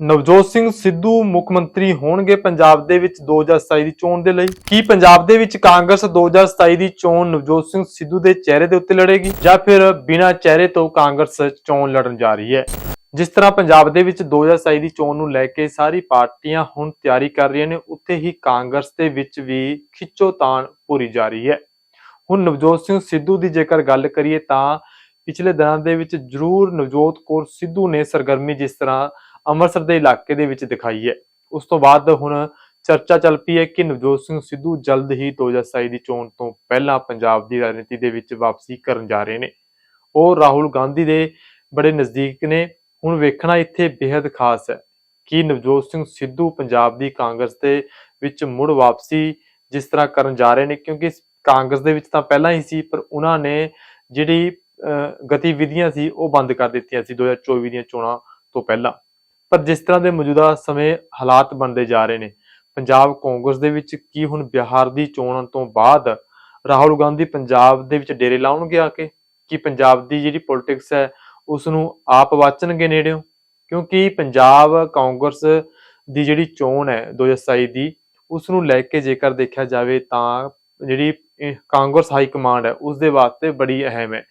ਨਵਜੋਤ ਸਿੰਘ ਸਿੱਧੂ ਮੁੱਖ ਮੰਤਰੀ ਹੋਣਗੇ ਪੰਜਾਬ ਦੇ ਵਿੱਚ 2027 ਦੀ ਚੋਣ ਦੇ ਲਈ। ਕੀ ਪੰਜਾਬ ਦੇ ਵਿੱਚ ਕਾਂਗਰਸ 2027 ਦੀ ਚੋਣ ਨਵਜੋਤ ਸਿੰਘ ਸਿੱਧੂ ਦੇ ਚਿਹਰੇ ਦੇ ਉੱਤੇ ਲੜੇਗੀ ਜਾਂ ਫਿਰ ਬਿਨਾਂ ਚਿਹਰੇ ਤੋਂ ਕਾਂਗਰਸ ਚੋਣ ਲੜਨ ਜਾ ਰਹੀ ਹੈ? ਜਿਸ ਤਰ੍ਹਾਂ ਪੰਜਾਬ ਦੇ ਵਿੱਚ 2027 ਦੀ ਚੋਣ ਨੂੰ ਲੈ ਕੇ ਸਾਰੀ ਪਾਰਟੀਆਂ ਹੁਣ ਤਿਆਰੀ ਕਰ ਰਹੀਆਂ ਨੇ, ਉੱਥੇ ਹੀ ਕਾਂਗਰਸ ਦੇ ਵਿੱਚ ਵੀ ਖਿੱਚੋਤਾਣ ਪੂਰੀ ਜਾ ਰਹੀ ਹੈ। ਹੁਣ ਨਵਜੋਤ ਸਿੰਘ ਸਿੱਧੂ ਦੀ ਜੇਕਰ ਗੱਲ ਕਰੀਏ ਤਾਂ ਪਿਛਲੇ ਦਿਨਾਂ ਦੇ ਵਿੱਚ ਜ਼ਰੂਰ ਨਵਜੋਤ ਕੌਰ ਸਿੱਧੂ ਨੇ ਸਰਗਰਮੀ ਜਿਸ ਤਰ੍ਹਾਂ ਅੰਮ੍ਰਿਤਸਰ ਦੇ ਇਲਾਕੇ ਦੇ ਵਿੱਚ ਦਿਖਾਈ ਹੈ। ਉਸ ਤੋਂ ਬਾਅਦ ਹੁਣ ਚਰਚਾ ਚੱਲ ਪਈ ਹੈ ਕਿ ਨਵਜੋਤ ਸਿੰਘ ਸਿੱਧੂ ਜਲਦ ਹੀ 2027 ਦੀ ਚੋਣ ਤੋਂ ਪਹਿਲਾਂ ਪੰਜਾਬ ਦੀ ਰਾਜਨੀਤੀ ਦੇ ਵਿੱਚ ਵਾਪਸੀ ਕਰਨ ਜਾ ਰਹੇ ਨੇ। ਉਹ ਰਾਹੁਲ ਗਾਂਧੀ ਦੇ ਬੜੇ ਨਜ਼ਦੀਕ ਨੇ। ਹੁਣ ਵੇਖਣਾ ਇੱਥੇ ਬੇहद ਖਾਸ ਹੈ ਕਿ ਨਵਜੋਤ ਸਿੰਘ ਸਿੱਧੂ ਪੰਜਾਬ ਦੀ ਕਾਂਗਰਸ ਦੇ ਵਿੱਚ ਮੁੜ ਵਾਪਸੀ ਜਿਸ ਤਰ੍ਹਾਂ ਕਰਨ ਜਾ ਰਹੇ ਨੇ ਕਿਉਂਕਿ ਕਾਂਗਰਸ ਦੇ ਵਿੱਚ ਤਾਂ ਪਹਿਲਾਂ ਹੀ ਸੀ ਪਰ ਉਹਨਾਂ ਨੇ ਜਿਹੜੀ ਅਹ, ਗਤੀਵਿਧੀਆਂ ਸੀ ਉਹ ਬੰਦ ਕਰ ਦਿੱਤੀਆਂ ਸੀ 2024 ਦੀਆਂ ਚੋਣਾਂ ਤੋਂ ਪਹਿਲਾਂ। ਪਰ ਜਿਸ ਤਰ੍ਹਾਂ ਦੇ ਮੌਜੂਦਾ ਸਮੇਂ ਹਾਲਾਤ ਬਣਦੇ ਜਾ ਰਹੇ ਨੇ, ਪੰਜਾਬ ਕਾਂਗਰਸ ਦੇ ਵਿੱਚ ਕੀ ਹੁਣ ਬਿਹਾਰ ਦੀ ਚੋਣ ਤੋਂ ਬਾਅਦ ਰਾਹੁਲ ਗਾਂਧੀ ਪੰਜਾਬ ਦੇ ਵਿੱਚ ਡੇਰੇ ਲਾਉਣਗੇ ਆ ਕੇ? ਕਿ ਪੰਜਾਬ ਦੀ ਜਿਹੜੀ ਪੋਲਿਟਿਕਸ ਹੈ ਉਸ ਨੂੰ ਆਪ ਵਾਚਣਗੇ ਨੇੜਿਓਂ? ਕਿਉਂਕਿ ਪੰਜਾਬ ਕਾਂਗਰਸ ਦੀ ਜਿਹੜੀ ਚੋਣ ਹੈ 2027 ਦੀ ਉਸ ਨੂੰ ਲੈ ਕੇ ਜੇਕਰ ਦੇਖਿਆ ਜਾਵੇ ਤਾਂ ਜਿਹੜੀ ਕਾਂਗਰਸ ਹਾਈ ਕਮਾਂਡ ਹੈ ਉਸ ਦੇ ਵਾਸਤੇ ਬੜੀ ਅਹਿਮ ਹੈ।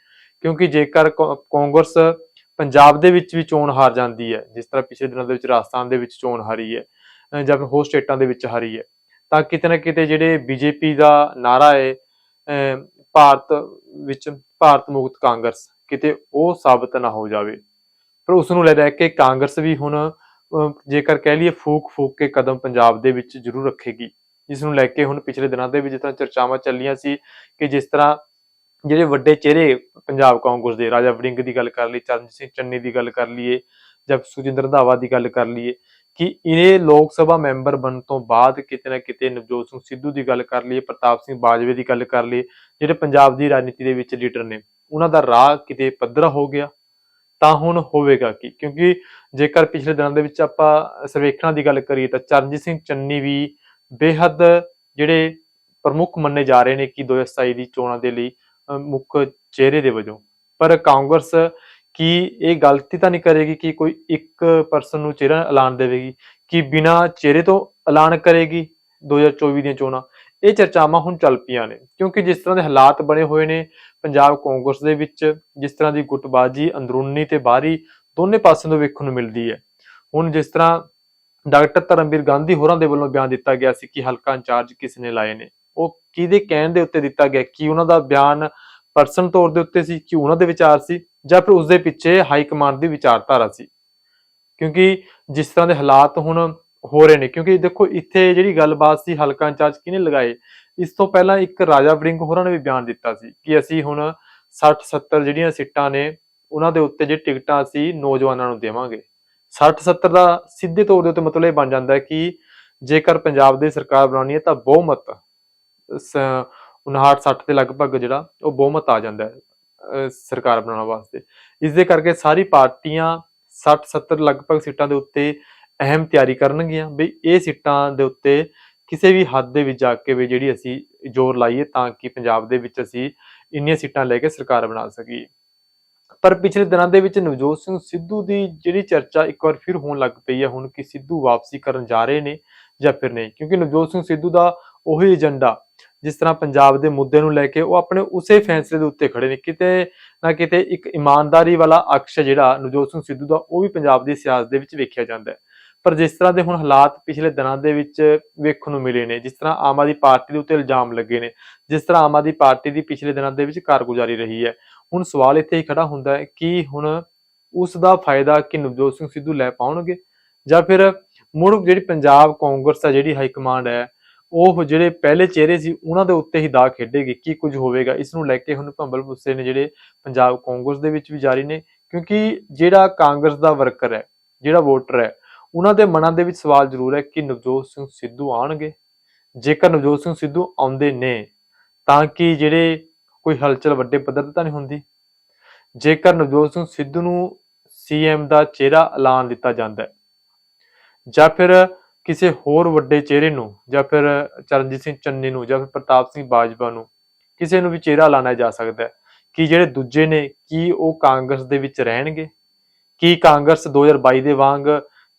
ਕਿਉਂਕਿ ਜੇਕਰ ਕਾਂਗਰਸ ਪੰਜਾਬ ਦੇ ਵਿੱਚ ਵੀ ਚੋਣ ਹਾਰ ਜਾਂਦੀ ਹੈ, ਜਿਸ ਤਰ੍ਹਾਂ ਪਿਛਲੇ ਦਿਨਾਂ ਦੇ ਵਿੱਚ ਰਾਜਸਥਾਨ ਦੇ ਵਿੱਚ ਚੋਣ ਹਾਰੀ ਹੈ ਜਾਂ ਫਿਰ ਹੋਰ ਸਟੇਟਾਂ ਦੇ ਵਿੱਚ ਹਾਰੀ ਹੈ। ਤਾਂ ਕਿਤੇ ਨਾ ਕਿਤੇ ਜਿਹੜੇ ਬੀਜੇਪੀ ਦਾ ਨਾਰਾ ਹੈ ਭਾਰਤ ਵਿੱਚ ਭਾਰਤ ਮੁਕਤ ਕਾਂਗਰਸ, ਕਿਤੇ ਉਹ ਸਾਬਤ ਨਾ ਹੋ ਜਾਵੇ। ਪਰ ਉਸ ਨੂੰ ਲੈ ਰਹਿ ਕੇ ਕਾਂਗਰਸ ਵੀ ਹੁਣ ਜੇਕਰ ਕਹਿ ਲਈਏ ਫੂਕ ਫੂਕ ਕੇ ਕਦਮ ਪੰਜਾਬ ਦੇ ਵਿੱਚ ਜ਼ਰੂਰ ਰੱਖੇਗੀ। ਜਿਸ ਨੂੰ ਲੈ ਕੇ ਹੁਣ ਪਿਛਲੇ ਦਿਨਾਂ ਦੇ ਵਿੱਚ ਜਿਸ ਤਰ੍ਹਾਂ ਚਰਚਾਵਾਂ ਚੱਲੀਆਂ ਸੀ ਕਿ ਜਿਸ ਤਰ੍ਹਾਂ ਜਿਹੜੇ ਵੱਡੇ ਚਿਹਰੇ ਪੰਜਾਬ ਕਾਂਗਰਸ ਦੇ, ਰਾਜਾ ਵੜਿੰਗ ਦੀ ਗੱਲ ਕਰ ਲਈ ਚਰਨਜੀਤ ਸਿੰਘ ਚੰਨੀ ਦੀ ਗੱਲ ਕਰ ਲਈਏ, ਜਾਂ ਸੁਖਜਿੰਦਰ ਰੰਧਾਵਾ ਦੀ ਗੱਲ ਕਰ ਲਈਏ, ਕਿ ਇਹ ਲੋਕ ਸਭਾ ਮੈਂਬਰ ਬਣਨ ਤੋਂ ਬਾਅਦ ਕਿਤੇ ਨਾ ਕਿਤੇ ਨਵਜੋਤ ਸਿੰਘ ਸਿੱਧੂ ਦੀ ਗੱਲ ਕਰ ਲਈਏ, ਪ੍ਰਤਾਪ ਸਿੰਘ ਬਾਜਵੇ ਦੀ ਗੱਲ ਕਰ ਲਈਏ, ਜਿਹੜੇ ਪੰਜਾਬ ਦੀ ਰਾਜਨੀਤੀ ਦੇ ਵਿੱਚ ਲੀਡਰ ਨੇ, ਉਹਨਾਂ ਦਾ ਰਾਹ ਕਿਤੇ ਪੱਧਰਾ ਹੋ ਗਿਆ? ਤਾਂ ਹੁਣ ਹੋਵੇਗਾ ਕੀ? ਕਿਉਂਕਿ ਜੇਕਰ ਪਿਛਲੇ ਦਿਨਾਂ ਦੇ ਵਿੱਚ ਆਪਾਂ ਸਰਵੇਖਣਾਂ ਦੀ ਗੱਲ ਕਰੀਏ, ਤਾਂ ਚਰਨਜੀਤ ਸਿੰਘ ਚੰਨੀ ਵੀ ਬੇਹੱਦ ਜਿਹੜੇ ਪ੍ਰਮੁੱਖ ਮੰਨੇ ਜਾ ਰਹੇ ਨੇ ਕਿ 2027 ਦੀ ਚੋਣਾਂ ਦੇ ਲਈ ਮੁੱਖ ਚਿਹਰੇ ਦੇ ਵਜੋਂ। ਪਰ ਕਾਂਗਰਸ ਕੀ ਇਹ ਗਲਤੀ ਤਾਂ ਨਹੀਂ ਕਰੇਗੀ ਕਿ ਕੋਈ ਇੱਕ ਪਰਸਨ ਨੂੰ ਚਿਹਰਾ ਐਲਾਨ ਦੇਵੇਗੀ? ਕਿ ਬਿਨਾ ਚਿਹਰੇ ਤੋਂ ਐਲਾਨ ਕਰੇਗੀ 2024 ਦੀਆਂ ਚੋਣਾਂ? ਇਹ ਚਰਚਾਵਾਂ ਹੁਣ ਚੱਲ ਪਈਆਂ ਨੇ। ਕਿਉਂਕਿ ਜਿਸ ਤਰ੍ਹਾਂ ਦੇ ਹਾਲਾਤ ਬਣੇ ਹੋਏ ਨੇ ਪੰਜਾਬ ਕਾਂਗਰਸ ਦੇ ਵਿੱਚ, ਜਿਸ ਤਰ੍ਹਾਂ ਦੀ ਗੁੱਟਬਾਜ਼ੀ, ਅੰਦਰੂਨੀ ਤੇ ਬਾਹਰੀ ਦੋਨੇ ਪਾਸਿਆਂ ਤੋਂ ਵੇਖਣ ਨੂੰ ਮਿਲਦੀ ਹੈ। ਹੁਣ ਜਿਸ ਤਰ੍ਹਾਂ ਡਾਕਟਰ ਧਰਮਵੀਰ ਗਾਂਧੀ ਹੋਰਾਂ ਦੇ ਵੱਲੋਂ ਬਿਆਨ ਦਿੱਤਾ ਗਿਆ ਸੀ ਕਿ ਹਲਕਾ ਇੰਚਾਰਜ ਕਿਸ ਨੇ ਲਾਏ ਨੇ। ਉਹ ਕਿਹਦੇ ਕਹਿਣ ਦੇ ਉੱਤੇ ਦਿੱਤਾ ਗਿਆ? ਕਿ ਉਹਨਾਂ ਦਾ ਬਿਆਨ ਪਰਸਨ ਤੌਰ ਦੇ ਉੱਤੇ ਸੀ? ਕਿ ਉਹਨਾਂ ਦੇ ਵਿਚਾਰ ਸੀ? ਜਾਂ ਫਿਰ ਉਸ ਦੇ ਪਿੱਛੇ ਹਾਈ ਕਮਾਂਡ ਦੀ ਵਿਚਾਰਧਾਰਾ ਸੀ? ਕਿਉਂਕਿ ਜਿਸ ਤਰ੍ਹਾਂ ਦੇ ਹਾਲਾਤ ਹੁਣ ਹੋ ਰਹੇ ਨੇ, ਕਿਉਂਕਿ ਦੇਖੋ ਇੱਥੇ ਜਿਹੜੀ ਗੱਲਬਾਤ ਸੀ ਹਲਕਾ ਇੰਚਾਰਜ ਕਿਹਨੇ ਲਗਾਏ? ਇਸ ਤੋਂ ਪਹਿਲਾਂ ਇੱਕ ਰਾਜਾ ਵਰਿੰਗ ਹੋਰਾਂ ਨੇ ਵੀ ਬਿਆਨ ਦਿੱਤਾ ਸੀ ਕਿ ਅਸੀਂ ਹੁਣ 60 70 ਜਿਹੜੀਆਂ ਸੀਟਾਂ ਨੇ, ਉਹਨਾਂ ਦੇ ਉੱਤੇ ਜੇ ਟਿਕਟਾਂ ਅਸੀਂ ਨੌਜਵਾਨਾਂ ਨੂੰ ਦੇਵਾਂਗੇ। 60 70 ਦਾ ਸਿੱਧੇ ਤੌਰ ਦੇ ਉੱਤੇ ਮਤਲਬ ਇਹ ਬਣ ਜਾਂਦਾ ਹੈ ਕਿ ਜੇਕਰ ਪੰਜਾਬ ਦੀ ਸਰਕਾਰ ਬਣਾਉਣੀ ਹੈ ਤਾਂ ਬਹੁਮਤ 59 60 ਦੇ ਲਗਭਗ ਜਿਹੜਾ ਉਹ ਬਹੁਮਤ ਆ ਜਾਂਦਾ ਹੈ ਸਰਕਾਰ ਬਣਾਉਣ ਵਾਸਤੇ। ਇਸ ਦੇ ਕਰਕੇ ਸਾਰੀ ਪਾਰਟੀਆਂ 60 70 ਲਗਭਗ ਸੀਟਾਂ ਦੇ ਉੱਤੇ ਅਹਿਮ ਤਿਆਰੀ ਕਰਨਗੀਆਂ ਵੀ ਇਹ ਸੀਟਾਂ ਦੇ ਉੱਤੇ ਕਿਸੇ ਵੀ ਹੱਦ ਦੇ ਵਿੱਚ ਜਾ ਕੇ ਵੀ ਜਿਹੜੀ ਅਸੀਂ ਜ਼ੋਰ ਲਾਈਏ ਤਾਂ ਕਿ ਪੰਜਾਬ ਦੇ ਵਿੱਚ ਅਸੀਂ ਇੰਨੀਆਂ ਸੀਟਾਂ ਲੈ ਕੇ ਸਰਕਾਰ ਬਣਾ ਸਕੀਏ। ਪਰ ਪਿਛਲੇ ਦਿਨਾਂ ਦੇ ਵਿੱਚ ਨਵਜੋਤ ਸਿੰਘ ਸਿੱਧੂ ਦੀ ਜਿਹੜੀ ਚਰਚਾ ਇੱਕ ਵਾਰ ਫਿਰ ਹੋਣ ਲੱਗ ਪਈ ਹੈ, ਹੁਣ ਕਿ ਸਿੱਧੂ ਵਾਪਸੀ ਕਰਨ ਜਾ ਰਹੇ ਨੇ ਜਾਂ ਫਿਰ ਨਹੀਂ? ਕਿਉਂਕਿ ਨਵਜੋਤ ਸਿੰਘ ਸਿੱਧੂ ਦਾ ਉਹੀ ਏਜੰਡਾ ਜਿਸ ਤਰ੍ਹਾਂ ਪੰਜਾਬ ਦੇ ਮੁੱਦੇ ਨੂੰ ਲੈ ਕੇ ਉਹ ਆਪਣੇ ਉਸੇ ਫੈਸਲੇ ਦੇ ਉੱਤੇ ਖੜੇ ਨੇ। ਕਿਤੇ ਨਾ ਕਿਤੇ ਇੱਕ ਇਮਾਨਦਾਰੀ ਵਾਲਾ ਅਕਸ਼ ਜਿਹੜਾ ਨਵਜੋਤ ਸਿੰਘ ਸਿੱਧੂ ਦਾ, ਉਹ ਵੀ ਪੰਜਾਬ ਦੀ ਸਿਆਸਤ ਦੇ ਵਿੱਚ ਵੇਖਿਆ ਜਾਂਦਾ ਹੈ। ਪਰ ਜਿਸ ਤਰ੍ਹਾਂ ਦੇ ਹੁਣ ਹਾਲਾਤ ਪਿਛਲੇ ਦਿਨਾਂ ਦੇ ਵਿੱਚ ਵੇਖਣ ਨੂੰ ਮਿਲੇ ਨੇ, ਜਿਸ ਤਰ੍ਹਾਂ ਆਮ ਆਦਮੀ ਪਾਰਟੀ ਦੇ ਉੱਤੇ ਇਲਜ਼ਾਮ ਲੱਗੇ ਨੇ, ਜਿਸ ਤਰ੍ਹਾਂ ਆਮ ਆਦਮੀ ਪਾਰਟੀ ਦੀ ਪਿਛਲੇ ਦਿਨਾਂ ਦੇ ਵਿੱਚ ਕਾਰਗੁਜ਼ਾਰੀ ਰਹੀ ਹੈ, ਹੁਣ ਸਵਾਲ ਇੱਥੇ ਹੀ ਖੜਾ ਹੁੰਦਾ ਹੈ ਕਿ ਹੁਣ ਉਸ ਦਾ ਫਾਇਦਾ ਕਿ ਨਵਜੋਤ ਸਿੰਘ ਸਿੱਧੂ ਲੈ ਪਾਉਣਗੇ? ਜਾਂ ਫਿਰ ਮੁੜ ਜਿਹੜੀ ਪੰਜਾਬ ਕਾਂਗਰਸ ਦਾ ਜਿਹੜੀ ਹਾਈ ਕਮਾਂਡ ਹੈ ਉਹ ਜਿਹੜੇ ਪਹਿਲੇ ਚਿਹਰੇ ਸੀ, ਉਹਨਾਂ ਦੇ ਉੱਤੇ ਹੀ ਦਾਗ ਖੇਡੇਗੀ, ਕੀ ਕੁਝ ਹੋਵੇਗਾ? ਇਸ ਨੂੰ ਲੈ ਕੇ ਹੁਣ ਭੰਬਲ ਗੁੱਸੇ ਨੇ ਜਿਹੜੇ ਪੰਜਾਬ ਕਾਂਗਰਸ ਦੇ ਵਿੱਚ ਵੀ ਜਾਰੀ ਨੇ, ਕਿਉਂਕਿ ਜਿਹੜਾ ਕਾਂਗਰਸ ਦਾ ਵਰਕਰ ਹੈ, ਜਿਹੜਾ ਵੋਟਰ ਹੈ, ਉਹਨਾਂ ਦੇ ਮਨਾਂ ਦੇ ਵਿੱਚ ਸਵਾਲ ਜ਼ਰੂਰ ਹੈ ਕਿ ਨਵਜੋਤ ਸਿੰਘ ਸਿੱਧੂ ਆਣਗੇ ਜੇਕਰ ਨਵਜੋਤ ਸਿੰਘ ਸਿੱਧੂ ਆਉਂਦੇ ਨੇ, ਤਾਂ ਕਿ ਜਿਹੜੇ ਕੋਈ ਹਲਚਲ ਵੱਡੇ ਪੱਧਰ ਤੇ ਤਾਂ ਨਹੀਂ ਹੁੰਦੀ? ਜੇਕਰ ਨਵਜੋਤ ਸਿੰਘ ਸਿੱਧੂ ਨੂੰ ਸੀਐਮ ਦਾ ਚਿਹਰਾ ਐਲਾਨ ਦਿੱਤਾ ਜਾਂਦਾ ਹੈ, ਜਾਂ ਫਿਰ ਕਿਸੇ ਹੋਰ ਵੱਡੇ ਚਿਹਰੇ ਨੂੰ ਜਾਂ ਫਿਰ ਚਰਨਜੀਤ ਸਿੰਘ ਚੰਨੀ ਨੂੰ ਜਾਂ ਫਿਰ ਪ੍ਰਤਾਪ ਸਿੰਘ ਬਾਜਵਾ ਨੂੰ ਕਿਸੇ ਨੂੰ ਵੀ ਚਿਹਰਾ ਲਾਣਾ ਜਾ ਸਕਦਾ ਹੈ? ਕਿ ਜਿਹੜੇ ਦੂਜੇ ਨੇ, ਕੀ ਉਹ ਕਾਂਗਰਸ ਦੇ ਵਿੱਚ ਰਹਿਣਗੇ? ਕੀ ਕਾਂਗਰਸ 2022 ਦੇ ਵਾਂਗ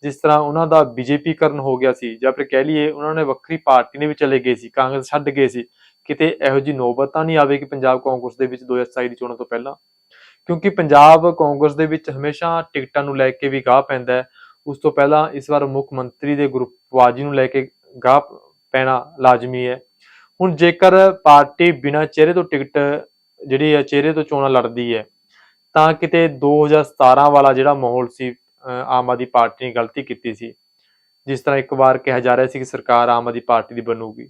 ਜਿਸ ਤਰ੍ਹਾਂ ਉਹਨਾਂ ਦਾ ਬੀਜੇਪੀ ਕਰਨ ਹੋ ਗਿਆ ਸੀ ਜਾਂ ਫਿਰ ਕਹਿ ਲਈਏ ਉਹਨਾਂ ਨੇ ਵੱਖਰੀ ਪਾਰਟੀ ਨੇ ਵੀ ਚਲੇ ਗਏ ਸੀ, ਕਾਂਗਰਸ ਛੱਡ ਗਏ ਸੀ, ਕਿਤੇ ਇਹੋ ਜੀ ਨੌਬਤ ਤਾਂ ਨਹੀਂ ਆਵੇਗੀ ਪੰਜਾਬ ਕਾਂਗਰਸ ਦੇ ਵਿੱਚ 2027 ਦੀ ਚੋਣਾਂ ਤੋਂ ਪਹਿਲਾਂ? ਕਿਉਂਕਿ ਪੰਜਾਬ ਕਾਂਗਰਸ ਦੇ ਵਿੱਚ ਹਮੇਸ਼ਾ ਟਿਕਟਾਂ ਨੂੰ ਲੈ ਕੇ ਵੀ ਗਾਹ ਪੈਂਦਾ ਹੈ ਉਸ ਤੋਂ ਪਹਿਲਾਂ ਇਸ ਵਾਰ ਮੁੱਖ ਮੰਤਰੀ ਦੇ ਗਰੁੱਪਵਾਜੀ ਨੂੰ ਲੈ ਕੇ ਗਾਹ ਪੈਣਾ ਲਾਜ਼ਮੀ ਹੈ। ਹੁਣ ਜੇਕਰ ਪਾਰਟੀ ਬਿਨਾਂ ਚਿਹਰੇ ਤੋਂ ਟਿਕਟ ਜਿਹੜੀ ਹੈ, ਚਿਹਰੇ ਤੋਂ ਚੋਣਾਂ ਲੜਦੀ ਹੈ, ਤਾਂ ਕਿਤੇ 2017 ਵਾਲਾ ਜਿਹੜਾ ਮਾਹੌਲ ਸੀ ਆਮ ਆਦਮੀ ਪਾਰਟੀ ਨੇ ਗਲਤੀ ਕੀਤੀ ਸੀ, ਜਿਸ ਤਰ੍ਹਾਂ ਇੱਕ ਵਾਰ ਕਿਹਾ ਜਾ ਰਿਹਾ ਸੀ ਕਿ ਸਰਕਾਰ ਆਮ ਆਦਮੀ ਪਾਰਟੀ ਦੀ ਬਣੂਗੀ।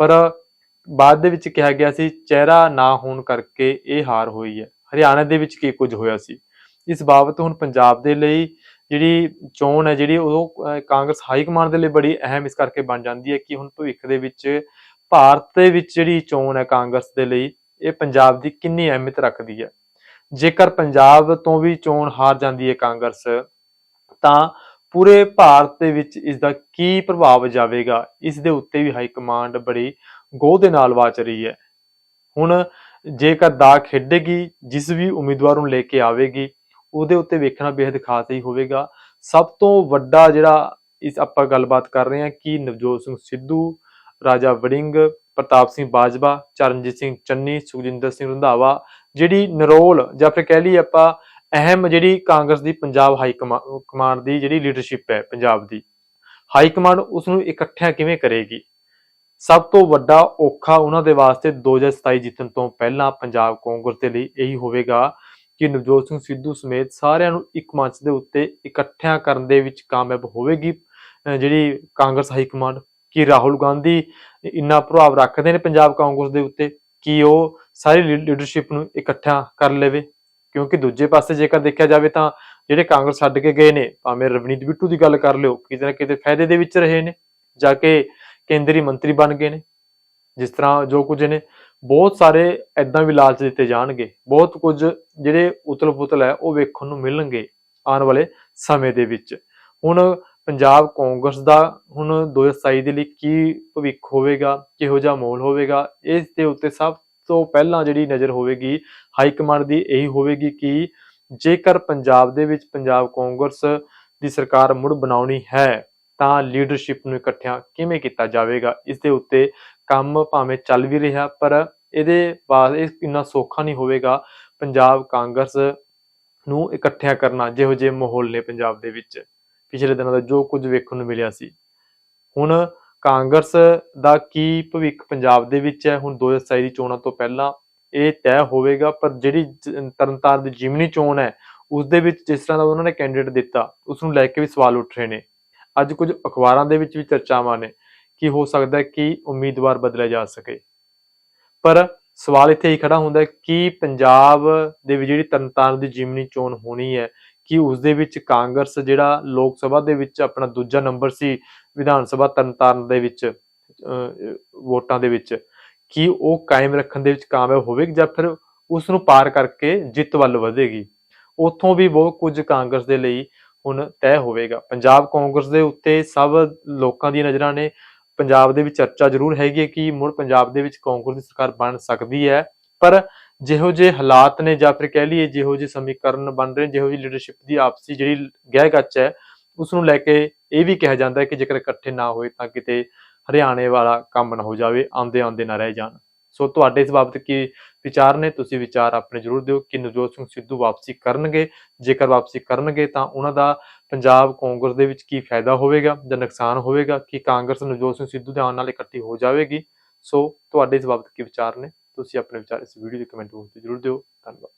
ਪਰ ਬਾਅਦ ਦੇ ਵਿੱਚ ਕਿਹਾ ਗਿਆ ਸੀ, ਚਿਹਰਾ ਨਾ ਹੋਣ ਕਰਕੇ ਇਹ ਹਾਰ ਹੋਈ ਹੈ। ਹਰਿਆਣਾ ਦੇ ਵਿੱਚ ਕੀ ਕੁਝ ਹੋਇਆ ਸੀ? ਇਸ ਬਾਬਤ ਹੁਣ ਪੰਜਾਬ ਦੇ ਲਈ ਜਿਹੜੀ ਚੋਣ ਹੈ, ਜਿਹੜੀ ਉਹ ਕਾਂਗਰਸ ਹਾਈ ਕਮਾਂਡ ਦੇ ਲਈ ਬੜੀ ਅਹਿਮ ਇਸ ਕਰਕੇ ਬਣ ਜਾਂਦੀ ਹੈ ਕਿ ਹੁਣ ਭਵਿੱਖ ਦੇ ਵਿੱਚ ਭਾਰਤ ਦੇ ਵਿੱਚ ਜਿਹੜੀ ਚੋਣ ਹੈ ਕਾਂਗਰਸ ਦੇ ਲਈ, ਇਹ ਪੰਜਾਬ ਦੀ ਕਿੰਨੀ ਅਹਿਮੀਅਤ ਰੱਖਦੀ ਹੈ। ਜੇਕਰ ਪੰਜਾਬ ਤੋਂ ਵੀ ਚੋਣ ਹਾਰ ਜਾਂਦੀ ਹੈ ਕਾਂਗਰਸ, ਤਾਂ ਪੂਰੇ ਭਾਰਤ ਦੇ ਵਿੱਚ ਇਸ ਦਾ ਕੀ ਪ੍ਰਭਾਵ ਜਾਵੇਗਾ? ਇਸ ਦੇ ਉੱਤੇ ਵੀ ਹਾਈ ਕਮਾਂਡ ਬੜੀ ਗੋਹ ਦੇ ਨਾਲ ਵਾਚ ਰਹੀ ਹੈ। ਹੁਣ ਜੇਕਰ ਦਾ ਖੇਡੇਗੀ, ਜਿਸ ਵੀ ਉਮੀਦਵਾਰ ਨੂੰ ਲੈ ਕੇ ਆਵੇਗੀ ਉਹਦੇ ਉੱਤੇ ਵੇਖਣਾ ਬੇहद ਖਾਸ ਹੀ ਹੋਵੇਗਾ। ਸਭ ਤੋਂ ਵੱਡਾ ਜਿਹੜਾ ਇਸ ਆਪਾਂ ਗੱਲਬਾਤ ਕਰ ਰਹੇ ਹਾਂ ਕਿ ਨਵਜੋਤ ਸਿੰਘ ਸਿੱਧੂ, ਰਾਜਾ ਵੜਿੰਗ, ਪ੍ਰਤਾਪ ਸਿੰਘ ਬਾਜਵਾ, ਚਰਨਜੀਤ ਸਿੰਘ ਚੰਨੀ, ਸੁਖਜਿੰਦਰ ਸਿੰਘ ਰੰਧਾਵਾ, ਜਿਹੜੀ ਨਰੋਲ ਜਾਂ ਫਿਰ ਕਹਿ ਲਈਏ ਆਪਾਂ ਅਹਿਮ ਜਿਹੜੀ ਕਾਂਗਰਸ ਦੀ ਪੰਜਾਬ ਹਾਈ ਕਮਾ- ਕਮਾਂਡ ਦੀ ਜਿਹੜੀ ਲੀਡਰਸ਼ਿਪ ਹੈ ਪੰਜਾਬ ਦੀ, ਹਾਈ ਕਮਾਂਡ ਉਸ ਨੂੰ ਇਕੱਠਿਆਂ ਕਿਵੇਂ ਕਰੇਗੀ? ਸਭ ਤੋਂ ਵੱਡਾ ਔਖਾ ਉਹਨਾਂ ਦੇ ਵਾਸਤੇ 2027 ਜਿੱਤਣ ਤੋਂ ਪਹਿਲਾਂ ਪੰਜਾਬ ਕਾਂਗਰਸ ਦੇ ਲਈ ਇਹੀ ਹੋਵੇਗਾ ਕਿ ਨਵਜੋਤ ਸਿੰਘ ਸਿੱਧੂ ਸਮੇਤ ਸਾਰਿਆਂ ਨੂੰ ਇੱਕ ਮੰਚ ਦੇ ਉੱਤੇ ਇਕੱਠਿਆਂ ਕਰਨ ਦੇ ਵਿੱਚ ਕਾਮਯਾਬ ਹੋਵੇਗੀ। ਜਿਹੜੀ ਕਾਂਗਰਸ ਹਾਈ ਕਮਾਂਡ ਕਿ ਰਾਹੁਲ ਗਾਂਧੀ ਇੰਨਾ ਪ੍ਰਭਾਵ ਰੱਖਦੇ ਨੇ ਪੰਜਾਬ ਕਾਂਗਰਸ ਦੇ ਉੱਤੇ, ਕਿ ਉਹ ਸਾਰੀ ਲੀਡਰਸ਼ਿਪ ਨੂੰ ਇਕੱਠਾ ਕਰ ਲਵੇ। ਕਿਉਂਕਿ ਦੂਜੇ ਪਾਸੇ ਜੇਕਰ ਦੇਖਿਆ ਜਾਵੇ ਤਾਂ ਜਿਹੜੇ ਕਾਂਗਰਸ ਛੱਡ ਕੇ ਗਏ ਨੇ, ਭਾਵੇਂ ਰਵਨੀਤ ਬਿੱਟੂ ਦੀ ਗੱਲ ਕਰ ਲਿਓ, ਕਿਤੇ ਨਾ ਕਿਤੇ ਫਾਇਦੇ ਦੇ ਵਿੱਚ ਰਹੇ ਨੇ, ਜਾ ਕੇ ਕੇਂਦਰੀ ਮੰਤਰੀ ਬਣ ਗਏ ਨੇ। ਜਿਸ ਤਰ੍ਹਾਂ ਜੋ ਕੁਝ ਨੇ ਬਹੁਤ ਸਾਰੇ ਐਦਾਂ ਵੀ ਲਾਲਚ ਦਿੱਤੇ ਜਾਣਗੇ। ਬਹੁਤ ਕੁਝ ਜਿਹੜੇ ਉਤਲ-ਪੁਤਲ ਹੈ, ਉਹ ਵੇਖਣ ਨੂੰ ਮਿਲਣਗੇ ਆਉਣ ਵਾਲੇ ਸਮੇਂ ਦੇ ਵਿੱਚ। ਹੁਣ ਪੰਜਾਬ ਕਾਂਗਰਸ ਦਾ ਹੁਣ 2027 ਦੇ ਲਈ ਕੀ ਭਵਿੱਖ ਹੋਵੇਗਾ, ਕਿਹੋ ਜਿਹਾ ਮਾਹੌਲ ਹੋਵੇਗਾ, ਇਸ ਦੇ ਉੱਤੇ ਸਭ ਤੋਂ ਪਹਿਲਾਂ ਜਿਹੜੀ ਨਜ਼ਰ ਹੋਵੇਗੀ, ਹਾਈ ਕਮਾਂਡ ਦੀ ਇਹੀ ਹੋਵੇਗੀ ਕਿ ਜੇਕਰ ਪੰਜਾਬ ਦੇ ਵਿੱਚ ਪੰਜਾਬ ਕਾਂਗਰਸ ਦੀ ਸਰਕਾਰ ਮੁੜ ਬਣਾਉਣੀ ਹੈ, ਤਾਂ ਲੀਡਰਸ਼ਿਪ ਨੂੰ ਇਕੱਠਿਆਂ ਕਿਵੇਂ ਕੀਤਾ ਜਾਵੇਗਾ? ਇਸ ਦੇ ਉੱਤੇ ਕੰਮ ਭਾਵੇਂ ਚੱਲ ਵੀ ਰਿਹਾ, ਪਰ ਇਹਦੇ ਬਾਅਦ ਇਹ ਇੰਨਾ ਸੌਖਾ ਨਹੀਂ ਹੋਵੇਗਾ ਪੰਜਾਬ ਕਾਂਗਰਸ ਨੂੰ ਇਕੱਠਿਆਂ ਕਰਨਾ, ਜਿਹੋ ਜਿਹੇ ਮਾਹੌਲ ਨੇ ਪੰਜਾਬ ਦੇ ਵਿੱਚ, ਪਿਛਲੇ ਦਿਨਾਂ ਦਾ ਜੋ ਕੁਝ ਵੇਖਣ ਨੂੰ ਮਿਲਿਆ ਸੀ। ਹੁਣ ਕਾਂਗਰਸ ਦਾ ਕੀ ਭਵਿੱਖ ਪੰਜਾਬ ਦੇ ਵਿੱਚ ਹੈ? ਹੁਣ 2027 ਦੀ ਚੋਣਾਂ ਤੋਂ ਪਹਿਲਾਂ ਇਹ ਤੈਅ ਹੋਵੇਗਾ, ਪਰ ਜਿਹੜੀ ਤਰਨਤਾਰਨ ਦੀ ਜਿਮਨੀ ਚੋਣ ਹੈ, ਉਸ ਦੇ ਵਿੱਚ ਜਿਸ ਤਰ੍ਹਾਂ ਦਾ ਉਹਨਾਂ ਨੇ ਕੈਂਡੀਡੇਟ ਦਿੱਤਾ, ਉਸ ਨੂੰ ਲੈ ਕੇ ਵੀ ਸਵਾਲ ਉੱਠ ਰਹੇ ਨੇ। ਅੱਜ ਕੁਝ ਅਖਬਾਰਾਂ ਦੇ ਵਿੱਚ ਵੀ ਚਰਚਾਵਾਂ ਨੇ। ਕਿ ਹੋ ਸਕਦਾ ਹੈ ਕਿ ਉਮੀਦਵਾਰ ਬਦਲਿਆ ਜਾ ਸਕੇ। ਪਰ ਸਵਾਲ ਇੱਥੇ ਹੀ ਖੜਾ ਹੁੰਦਾ ਹੈ ਕਿ ਪੰਜਾਬ ਦੇ ਵਿੱਚ ਜਿਹੜੀ ਤਰਨਤਾਰਨ ਦੀ ਜਿਮਨੀ ਚੋਣ ਹੋਣੀ ਹੈ, ਕਿ ਉਸ ਦੇ ਵਿੱਚ ਕਾਂਗਰਸ ਜਿਹੜਾ ਲੋਕ ਸਭਾ ਦੇ ਵਿੱਚ ਆਪਣਾ ਦੂਜਾ ਨੰਬਰ ਸੀ ਵਿਧਾਨ ਸਭਾ ਤਰਨਤਾਰਨ ਦੇ ਵਿੱਚ ਵੋਟਾਂ ਦੇ ਵਿੱਚ, ਕੀ ਉਹ ਕਾਇਮ ਰੱਖਣ ਦੇ ਵਿੱਚ ਕਾਮਯਾਬ ਹੋਵੇਗੀ ਜਾਂ ਫਿਰ ਉਸ ਨੂੰ ਪਾਰ ਕਰਕੇ ਜਿੱਤ ਵੱਲ ਵਧੇਗੀ। ਉੱਥੋਂ ਵੀ ਬਹੁਤ ਕੁਝ ਕਾਂਗਰਸ ਦੇ ਲਈ ਹੁਣ ਤੈਅ ਹੋਵੇਗਾ। ਪੰਜਾਬ ਕਾਂਗਰਸ ਦੇ ਉੱਤੇ ਸਭ ਲੋਕਾਂ ਦੀਆਂ ਨਜ਼ਰਾਂ ਨੇ ਪੰਜਾਬ ਦੇ ਵਿੱਚ ਚਰਚਾ ਜ਼ਰੂਰ ਹੈਗੀ ਹੈ ਕਿ ਮੁੜ ਪੰਜਾਬ ਦੇ ਵਿੱਚ ਕਾਂਗਰਸ ਦੀ ਸਰਕਾਰ ਬਣ ਸਕਦੀ ਹੈ। ਪਰ ਜਿਹੋ ਜਿਹੇ ਹਾਲਾਤ ਨੇ ਜਾਂ ਫਿਰ ਕਹਿ ਲਈਏ ਜਿਹੋ ਜਿਹੇ ਸਮੀਕਰਨ ਬਣ ਰਹੇ ਜਿਹੋ ਜਿਹੀ ਲੀਡਰਸ਼ਿਪ ਦੀ ਆਪਸੀ ਜਿਹੜੀ ਗਹਿ ਗੱਚ ਹੈ, ਉਸ ਨੂੰ ਲੈ ਕੇ ਇਹ ਵੀ ਕਿਹਾ ਜਾਂਦਾ ਹੈ ਕਿ ਜੇਕਰ ਇਕੱਠੇ ਨਾ ਹੋਏ ਤਾਂ ਕਿਤੇ ਹਰਿਆਣੇ ਵਾਲਾ ਕੰਮ ਨਾ ਹੋ ਜਾਵੇ ਆਉਂਦੇ ਆਉਂਦੇ ਨਾ ਰਹਿ ਜਾਣ। ਸੋ ਤੁਹਾਡੇ ਇਸ ਬਾਬਤ ਕੀ ਵਿਚਾਰ ਨੇ? ਤੁਸੀਂ ਵਿਚਾਰ ਆਪਣੇ ਜ਼ਰੂਰ ਦਿਓ। ਕਿ ਨਵਜੋਤ ਸਿੰਘ ਸਿੱਧੂ ਵਾਪਸੀ ਕਰਨਗੇ? ਜੇਕਰ ਵਾਪਸੀ ਕਰਨਗੇ ਤਾਂ ਉਹਨਾਂ ਦਾ ਪੰਜਾਬ ਕਾਂਗਰਸ ਦੇ ਵਿੱਚ ਕੀ ਫਾਇਦਾ ਹੋਵੇਗਾ ਜਾਂ ਨੁਕਸਾਨ ਹੋਵੇਗਾ? ਕਿ ਕਾਂਗਰਸ ਨਵਜੋਤ ਸਿੰਘ ਸਿੱਧੂ ਦੇ ਆਉਣ ਨਾਲ ਇਕੱਠੀ ਹੋ ਜਾਵੇਗੀ? ਸੋ ਤੁਹਾਡੇ ਇਸ ਬਾਬਤ ਕੀ ਵਿਚਾਰ ਨੇ? ਤੁਸੀਂ ਆਪਣੇ ਵਿਚਾਰ ਇਸ ਵੀਡੀਓ ਦੇ ਕਮੈਂਟ ਬਾਕਸ ਵਿੱਚ ਜ਼ਰੂਰ ਦਿਓ। ਧੰਨਵਾਦ।